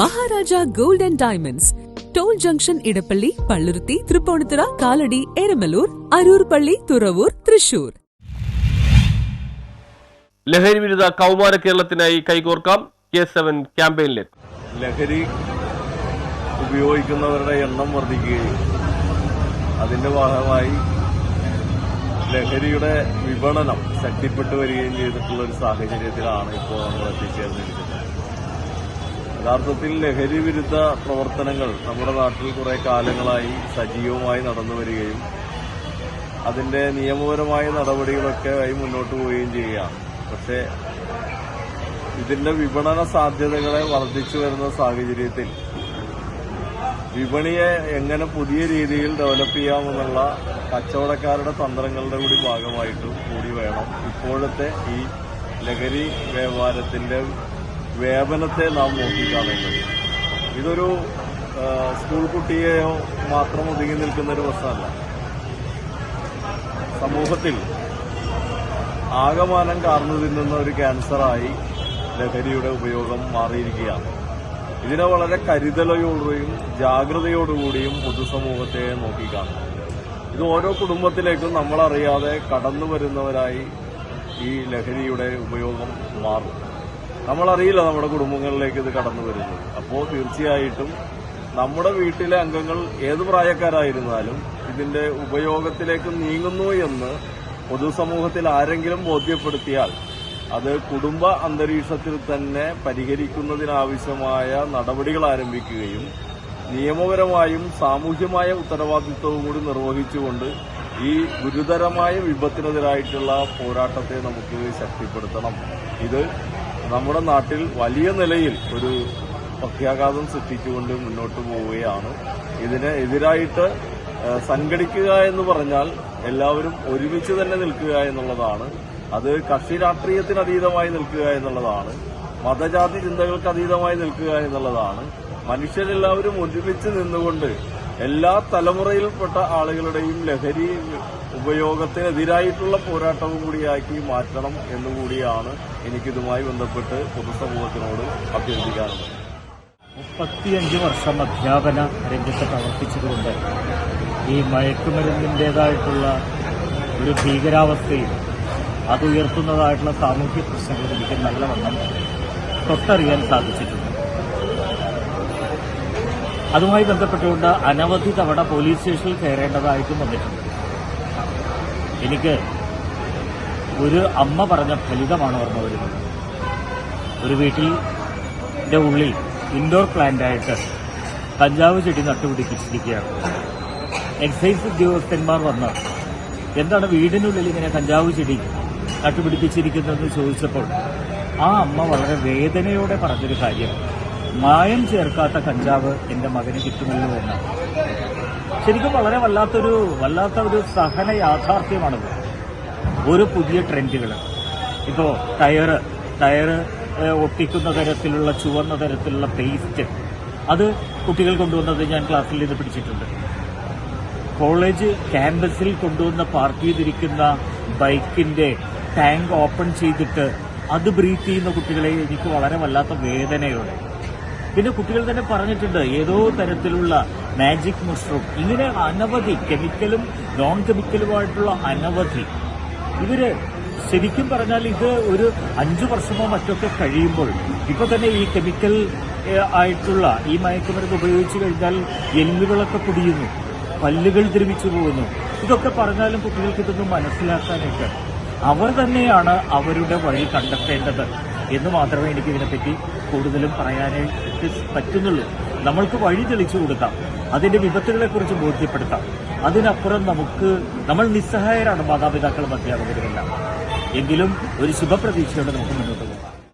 Maharaja gold and diamonds. Toll junction Edappally Palluruthy Tripunithura Kalady Eramalloor Aroor Palli Thuravoor Thrissur. ലഹരി വിരുദ്ധ കൗമാര കേരളത്തിനായി കൈകോർക്കാം K seven ക്യാമ്പയിനിലേക്ക്. ലഹരി ഉപയോഗിക്കുന്നവരുടെ എണ്ണം വർദ്ധിക്കുകയും അതിന്റെ ഭാഗമായി ലഹരിയുടെ വിപണനം ശക്തിപ്പെട്ടു വരികയും ചെയ്തിട്ടുള്ള ഒരു സാഹചര്യത്തിലാണ് ഇപ്പോൾ നമ്മൾ എത്തിച്ചേർന്നിരിക്കുന്നത്. യഥാർത്ഥത്തിൽ ലഹരി വിരുദ്ധ പ്രവർത്തനങ്ങൾ നമ്മുടെ നാട്ടിൽ കുറെ കാലങ്ങളായി സജീവമായി നടന്നു വരികയും അതിന്റെ നിയമപരമായ നടപടികളൊക്കെ ആയി മുന്നോട്ട് പോവുകയും ചെയ്യുകയാണ്. പക്ഷേ ഇതിന്റെ വിപണന സാധ്യതകളെ വർദ്ധിച്ചു വരുന്ന സാഹചര്യത്തിൽ വിപണിയെ എങ്ങനെ പുതിയ രീതിയിൽ ഡെവലപ്പ് ചെയ്യാമെന്നുള്ള കച്ചവടക്കാരുടെ തന്ത്രങ്ങളുടെ കൂടി ഭാഗമായിട്ടും കൂടി വേണം. ഇപ്പോഴത്തെ ഈ ലഹരി വ്യാപാരത്തിന്റെ വ്യാപനത്തെ നാം നോക്കിക്കാണേണ്ടത് ഇതൊരു സ്കൂൾ കുട്ടിയെയോ മാത്രം ഒതുങ്ങി നിൽക്കുന്ന ഒരു പ്രശ്നമല്ല സമൂഹത്തിൽ ആകമാനം കാർന്നു തിന്നുന്ന ഒരു ക്യാൻസറായി ലഹരിയുടെ ഉപയോഗം മാറിയിരിക്കുകയാണ്. ഇതിനെ വളരെ കരുതലോടുകൂടിയും ജാഗ്രതയോടുകൂടിയും പൊതുസമൂഹത്തെ നോക്കിക്കാണും. ഇത് ഓരോ കുടുംബത്തിലേക്കും നമ്മളറിയാതെ കടന്നു വരുന്നവരായി ഈ ലഹരിയുടെ ഉപയോഗം മാറും. നമ്മളറിയില്ല നമ്മുടെ കുടുംബങ്ങളിലേക്ക് ഇത് കടന്നു വരുന്നത്. അപ്പോൾ തീർച്ചയായിട്ടും നമ്മുടെ വീട്ടിലെ അംഗങ്ങൾ ഏത് പ്രായക്കാരായിരുന്നാലും ഇതിന്റെ ഉപയോഗത്തിലേക്ക് നീങ്ങുന്നു എന്ന് പൊതുസമൂഹത്തിൽ ആരെങ്കിലും ബോധ്യപ്പെടുത്തിയാൽ അത് കുടുംബ അന്തരീക്ഷത്തിൽ തന്നെ പരിഹരിക്കുന്നതിനാവശ്യമായ നടപടികൾ ആരംഭിക്കുകയും നിയമപരമായും സാമൂഹ്യമായ ഉത്തരവാദിത്വവും കൂടി നിർവഹിച്ചുകൊണ്ട് ഈ ഗുരുതരമായ വിപത്തിനെതിരായിട്ടുള്ള പോരാട്ടത്തെ നമുക്ക് ശക്തിപ്പെടുത്തണം. ഇത് നമ്മുടെ നാട്ടിൽ വലിയ നിലയിൽ ഒരു പ്രത്യാഘാതം സൃഷ്ടിച്ചുകൊണ്ട് മുന്നോട്ട് പോവുകയാണ്. ഇതിന് എതിരായിട്ട് സംഘടിക്കുക എന്ന് പറഞ്ഞാൽ എല്ലാവരും ഒരുമിച്ച് തന്നെ നിൽക്കുക എന്നുള്ളതാണ്. അത് കക്ഷി രാഷ്ട്രീയത്തിന് അതീതമായി നിൽക്കുക എന്നുള്ളതാണ്. മതജാതി ചിന്തകൾക്ക് അതീതമായി നിൽക്കുക എന്നുള്ളതാണ്. മനുഷ്യരെല്ലാവരും ഒരുമിച്ച് നിന്നുകൊണ്ട് എല്ലാ തലമുറയിൽപ്പെട്ട ആളുകളുടെയും ലഹരി ഉപയോഗത്തിനെതിരായിട്ടുള്ള പോരാട്ടവും കൂടിയാക്കി മാറ്റണം എന്നുകൂടിയാണ് എനിക്കിതുമായി ബന്ധപ്പെട്ട് പൊതുസമൂഹത്തിനോട് അഭ്യർത്ഥിക്കാനുള്ളത്. മുപ്പത്തിയഞ്ച് വർഷം അധ്യാപന രംഗത്ത് പ്രവർത്തിച്ചതുകൊണ്ട് ഈ മയക്കുമരുന്നിന്റേതായിട്ടുള്ള ഒരു ഭീകരാവസ്ഥയിൽ അത് ഉയർത്തുന്നതായിട്ടുള്ള സാമൂഹ്യ പ്രശ്നങ്ങൾ എനിക്ക് നല്ലവണ്ണം തൊട്ടറിയാൻ സാധിച്ചിട്ടുണ്ട്. അതുമായി ബന്ധപ്പെട്ടുകൊണ്ട് അനവധി തവണ പോലീസ് സ്റ്റേഷനിൽ കയറേണ്ടതായിട്ടും വന്നിട്ടുണ്ട്. എനിക്ക് ഒരു അമ്മ പറഞ്ഞ ഫലിതമാണ് ഓർമ്മ വരുന്നത്. ഒരു വീട്ടിൽ ന്റെ ഉള്ളിൽ ഇൻഡോർ പ്ലാന്റായിട്ട് കഞ്ചാവ് ചെടി നട്ടുപിടിപ്പിച്ചിരിക്കുകയാണ് എക്സൈസ് ഉദ്യോഗസ്ഥന്മാർ വന്ന് എന്താണ് വീടിനുള്ളിൽ ഇങ്ങനെ കഞ്ചാവ് ചെടി നട്ടുപിടിപ്പിച്ചിരിക്കുന്നതെന്ന് ചോദിച്ചപ്പോൾ ആ അമ്മ വളരെ വേദനയോടെ പറഞ്ഞൊരു കാര്യം മായം ചേർക്കാത്ത കഞ്ചാവ് എന്റെ മകന് കിട്ടുമല്ലോ എന്നാണ് ശരിക്കും വളരെ വല്ലാത്തൊരു വല്ലാത്ത ഒരു സഹന യാഥാർത്ഥ്യമാണത്. ഒരു പുതിയ ട്രെൻഡുകൾ. ഇപ്പോൾ ടയറ് ടയറ് ഒട്ടിക്കുന്ന തരത്തിലുള്ള ചുവന്ന തരത്തിലുള്ള പേസ്റ്റ് അത് കുട്ടികൾ കൊണ്ടുവന്നത് ഞാൻ ക്ലാസ്സിൽ നിന്ന് പിടിച്ചിട്ടുണ്ട്. കോളേജ് ക്യാമ്പസിൽ കൊണ്ടുവന്ന പാർക്ക് ചെയ്തിരിക്കുന്ന ബൈക്കിന്റെ ടാങ്ക് ഓപ്പൺ ചെയ്തിട്ട് അത് ബ്രീത്ത് ചെയ്യുന്ന കുട്ടികളെ എനിക്ക് വളരെ വല്ലാത്ത വേദനയോടെ പിന്നെ കുട്ടികൾ തന്നെ പറഞ്ഞിട്ടുണ്ട് ഏതോ തരത്തിലുള്ള മാജിക് മഷ്റൂം ഇങ്ങനെ അനവധി കെമിക്കലും നോൺ കെമിക്കലുമായിട്ടുള്ള അനവധി. ഇവർ ശരിക്കും പറഞ്ഞാൽ ഇത് ഒരു അഞ്ചു വർഷമോ മറ്റൊക്കെ കഴിയുമ്പോൾ ഇപ്പൊ തന്നെ ഈ കെമിക്കൽ ആയിട്ടുള്ള ഈ മയക്കുമരുന്ന് ഉപയോഗിച്ചു കഴിഞ്ഞാൽ എല്ലുകളൊക്കെ പൊടിയുന്നു പല്ലുകൾ ദ്രവിച്ചു പോകുന്നു. ഇതൊക്കെ പറഞ്ഞാലും കുട്ടികൾക്ക് ഇതൊന്നും മനസ്സിലാക്കാനൊക്കെ. അവർ തന്നെയാണ് അവരുടെ വഴി കണ്ടെത്തേണ്ടത്. എന്ന് മാത്രമേ എനിക്ക് ഇതിനെപ്പറ്റി കൂടുതലും പറയാനായിട്ട് പറ്റുന്നുള്ളൂ. നമ്മൾക്ക് വഴി തെളിച്ചു കൊടുക്കാം. അതിന്റെ വിപത്തുകളെക്കുറിച്ച് ബോധ്യപ്പെടുത്താം. അതിനപ്പുറം നമുക്ക് നമ്മൾ നിസ്സഹായരാണ് മാതാപിതാക്കളും അധ്യാപകരുമെല്ലാം. എങ്കിലും ഒരു ശുഭപ്രതീക്ഷയോടെ നമുക്ക്